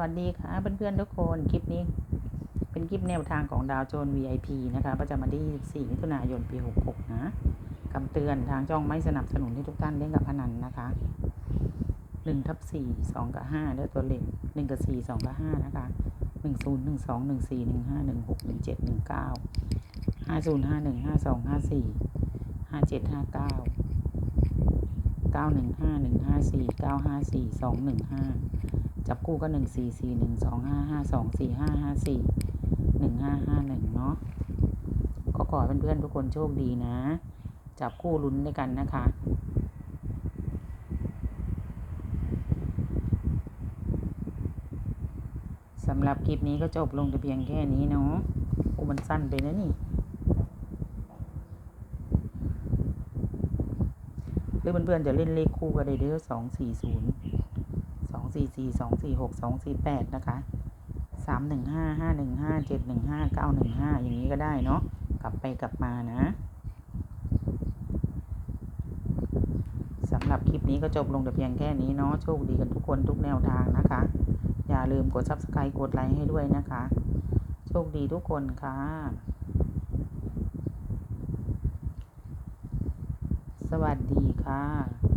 วัสดีค่ะเพื่อนๆทุกคนคลิปนี้ เป็นคลิปแนวทางของดาวโจน VIP นะคะประจำวันที่4มิถุนายนปี 66 นะคำเตือนทางช่องไม่สนับสนุนให้ทุกท่านเล่นกับพนันนะคะ1ทับ4 2กับ5เลือตัวเล็ก1กับ4 2กับ5นะคะ1 0 1 2 1 4 1 5 1 6 1 7 1 9 5 0 5 1 5 2 5 4 5 7 5 9 9 1 5 1 5 4 9 5 4 2 1 5 จับคู่ก็หนึ่งสี่สี่หนึ่งสองห้าห้าสองสี่ห้าห้าสี่หนึ่งห้าห้าหนึ่งเนาะก็ขอให้เพื่อนๆทุกคนโชคดีนะ จับคู่ลุ้นด้วยกันนะคะสำหรับคลิปนี้ก็จบลงแต่เพียงแค่นี้เนาะโอ้มันสั้นไปนะนี่ หรือเพื่อนๆจะเล่นเลขคู่ก็ได้เด้อสองสี่ศูนย์ สี่สี่สองสี่หกสองสี่แปดนะคะสามหนึ่งห้าห้าหนึ่งห้าเจ็ดหนึ่งห้าเก้าหนึ่งห้าอย่างนี้ก็ได้เนาะกลับไปกลับมานะสำหรับคลิปนี้ก็จบลงแต่เพียงแค่นี้เนาะโชคดีกันทุกคนทุกแนวทางนะคะ อย่าลืมกด subscribe กดไลค์ให้ด้วยนะคะ โชคดีทุกคนค่ะ สวัสดีค่ะ